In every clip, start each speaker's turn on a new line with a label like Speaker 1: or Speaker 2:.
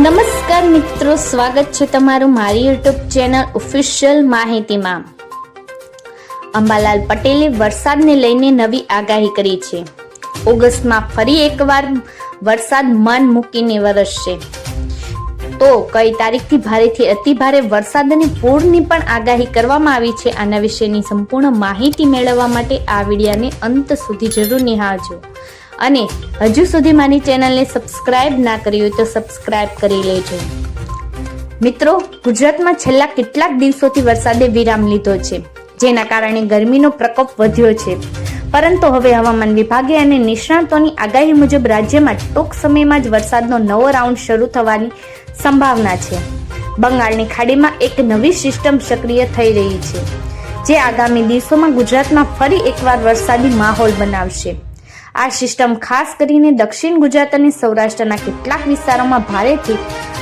Speaker 1: નમસ્કાર મિત્રો સ્વાગત છે તમારું મારી યુટ્યુબ ચેનલ ઓફિશિયલ માહિતીમાં અંબાલાલ પટેલે વરસાદને લઈને નવી આગાહી કરી છે ઓગસ્ટમાં ફરી એકવાર વરસાદ મન મૂકીને વરસશે તો કઈ તારીખથી ભારેથી અતિભારે વરસાદ અને પૂરની પણ આગાહી કરવામાં આવી છે આના વિશેની સંપૂર્ણ માહિતી મેળવવા માટે આ વિડીયાને અંત સુધી જરૂર નિહાળજો અને હજુ સુધી મારી ચેનલને સબસ્ક્રાઇબ ના કરી હોય તો સબસ્ક્રાઇબ કરી લેજો મિત્રો ગુજરાતમાં છેલ્લા કેટલાક દિવસોથી વરસાદે વિરામ લીધો છે જેના કારણે ગરમીનો પ્રકોપ વધ્યો છે પરંતુ હવે હવામાન વિભાગે અને નિષ્ણાતોની આગાહી મુજબ રાજ્યમાં ટૂંક સમયમાં જ વરસાદનો નવો રાઉન્ડ શરૂ થવાની સંભાવના છે બંગાળની ખાડીમાં એક નવી સિસ્ટમ સક્રિય થઈ રહી છે જે આગામી દિવસોમાં ગુજરાતમાં ફરી એકવાર વરસાદી માહોલ બનાવશે આ સિસ્ટમ ખાસ કરીને દક્ષિણ ગુજરાત અને સૌરાષ્ટ્રના કેટલાક વિસ્તારોમાં ભારેથી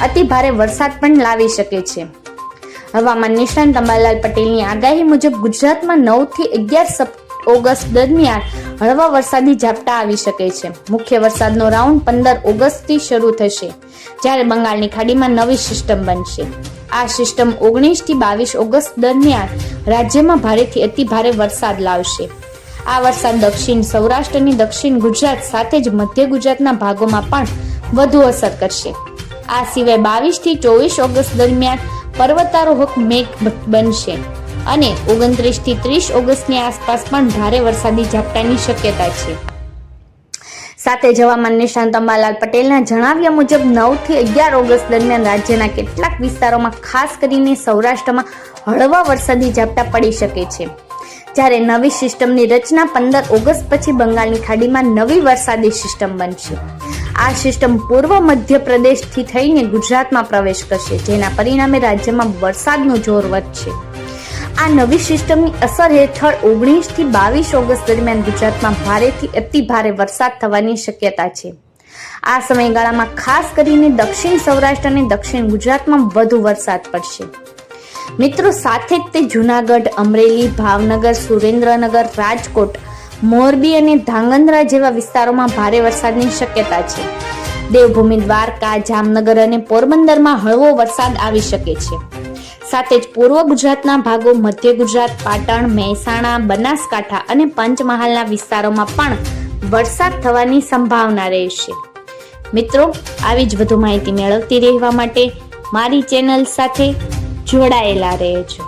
Speaker 1: અતિ ભારે વરસાદ પણ લાવી શકે છે હવામાન નિષ્ણાંત અંબાલાલ પટેલની આગાહી મુજબ ગુજરાતમાં નવથી અગિયાર ઓગસ્ટ દરમિયાન હળવા વરસાદની ઝાપટા આવી શકે છે મુખ્ય વરસાદનો રાઉન્ડ પંદર ઓગસ્ટથી શરૂ થશે જ્યારે બંગાળની ખાડીમાં નવી સિસ્ટમ બનશે આ સિસ્ટમ ઓગણીસથી બાવીસ ઓગસ્ટ દરમિયાન રાજ્યમાં ભારેથી અતિ ભારે વરસાદ લાવશે આ વરસાદ દક્ષિણ સૌરાષ્ટ્રની દક્ષિણ ગુજરાત સાથે જ મધ્ય ગુજરાતના ભાગોમાં પણ વધુ અસર કરશે આ સિવાય બાવીસથી ચોવીસ ઓગસ્ટ દરમિયાન પર્વતારોહક મેઘ બનશે અને ઓગણત્રીસથી ત્રીસ ઓગસ્ટની આસપાસ પણ ભારે વરસાદી ઝાપટાની શક્યતા છે સાથે જ હવામાન નિષ્ણાંત અંબાલાલ પટેલના જણાવ્યા મુજબ નવથી અગિયાર ઓગસ્ટ દરમિયાન રાજ્યના કેટલાક વિસ્તારોમાં ખાસ કરીને સૌરાષ્ટ્રમાં હળવા વરસાદી ઝાપટા પડી શકે છે જ્યારે નવી સિસ્ટમની રચના પંદર ઓગસ્ટ પછી બંગાળની ખાડીમાં નવી વરસાદી સિસ્ટમ બનશે આ સિસ્ટમ પૂર્વ મધ્ય પ્રદેશથી થઈને ગુજરાતમાં પ્રવેશ કરશે જેના પરિણામે રાજ્યમાં વરસાદનું જોર વધશે આ નવી સિસ્ટમની અસર હેઠળ ઓગણીસથી બાવીસ ઓગસ્ટ દરમિયાન ગુજરાતમાં ભારેથી અતિ ભારે વરસાદ થવાની શક્યતા છે આ સમયગાળામાં ખાસ કરીને દક્ષિણ સૌરાષ્ટ્ર અને દક્ષિણ ગુજરાતમાં વધુ વરસાદ પડશે મિત્રો સાથે જ તે જૂનાગઢ અમરેલી ભાવનગર સુરેન્દ્રનગર રાજકોટ મોરબી અને ધાંગધ્રા જેવા વિસ્તારોમાં ભારે વરસાદની શક્યતા છે દેવભૂમિ દ્વારકા જામનગર અને પોરબંદરમાં હળવો વરસાદ આવી શકે છે સાથે જ પૂર્વ ગુજરાતના ભાગો મધ્ય ગુજરાત પાટણ મહેસાણા બનાસકાંઠા અને પંચમહાલના વિસ્તારોમાં પણ વરસાદ થવાની સંભાવના રહેશે મિત્રો આવી જ વધુ માહિતી મેળવતી રહેવા માટે મારી ચેનલ સાથે જોડાયેલા રહે છે